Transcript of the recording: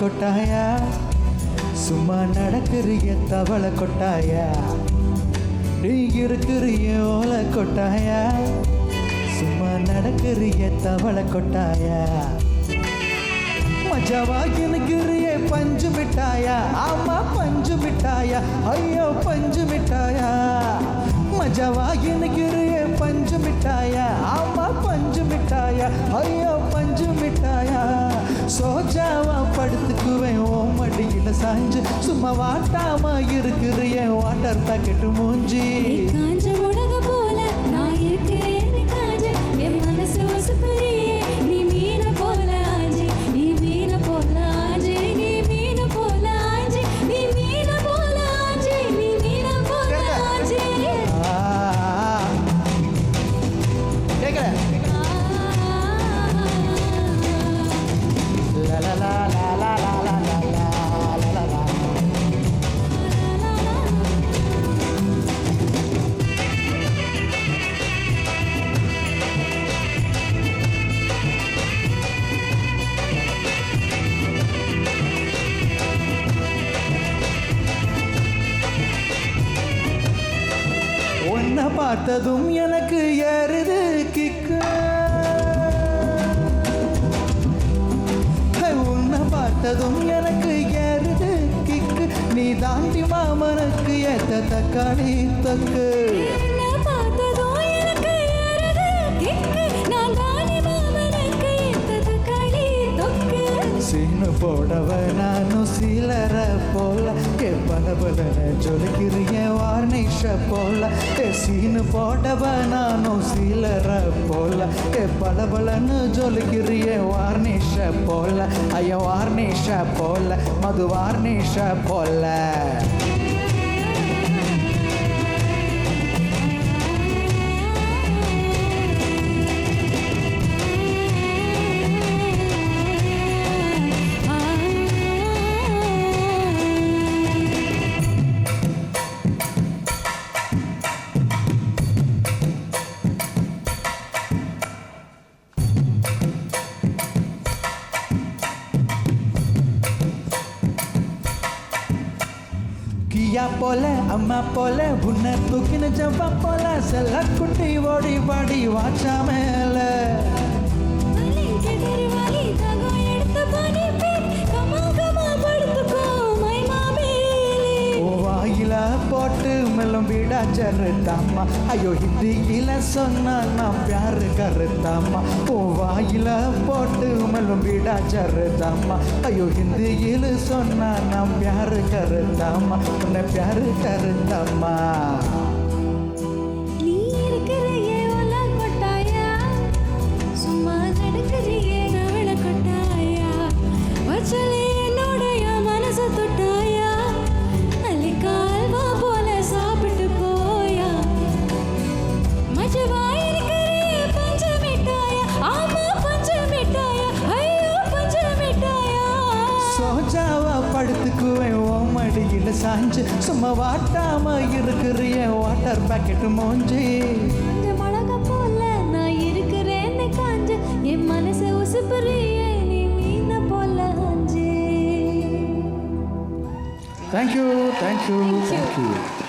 கொட்டாயா? சும்மா நடக்கிறிய தவளை கொட்டாயா? நீ இருக்கிறிய ஓலை கொட்டாயா? சும்மா நடக்கிறிய தவளை கொட்டாயா? மஜாவா இருக்கிறிய பஞ்சு மிட்டாயா? ஆமா பஞ்சு மிட்டாயா. ஐயோ பஞ்சு மிட்டாயா. மஜாவா இருக்கிறிய பஞ்சு மிட்டாயா? ஆமா பஞ்சு மிட்டாயா. ஐயோ பஞ்சு மிட்டாயா. சோஜாவா படுத்துக்குவேன் ஓ மடியில சாஞ்சு. சும்மா வாட்டாம இருக்கிறிய வாட்டர் பாக்கெட்டு மூஞ்சி. பார்த்ததும் எனக்கு எருது கிக்கு. உன்னை பார்த்ததும் எனக்கு எருது கிக்கு. நீ தாண்டி மாமனுக்கு ஏத்த தக்காளி தக்கு. சீனு போடவ நானும் சிலர போல. கெப்பன பலன ஜொலிக்கிறியவா ಮನೀಷ ಪೋಲ ಏ ಸೀನು ಪೋಟವ ನಾನು ಸೀಲರ ಪೋಲ ಏ ಬಳಬಳನು ಜೊಲಕಿರಿಯ ವಾರ್ನಿಷ ಪೋಲ ಅಯ್ಯ ವಾರ್ನಿಷ ಪೋಲ ಮಧು ವಾರ್ನಿಷ ಪೋಲ கியா போல அம்மா போல உன்னை தூக்கின ஜவ்வா போல செல்ல குட்டி ஓடி பாடி வாச்சா மேல. போட்டு மெல்லும் வீடா ஜருத்தாமா ஐயோ ஹிந்தியில சொன்னா நான் பியாரு கருத்தாமா ஓ வாயில போட்டு மெல்லும் வீடா ஜருத்தாமா ஐயோ ஹிந்தியில சொன்னா நான் பியாரு கருத்தாமா உன்னை பியாரு கருத்தாமா தூங்குவேன் ஓ மடியில் சாஞ்சு சும்மா வாட்டாம இருக்கிறிய வாட்டர் பேக்கெட் மோஞ்சி Thank you, thank you, thank you. Thank you.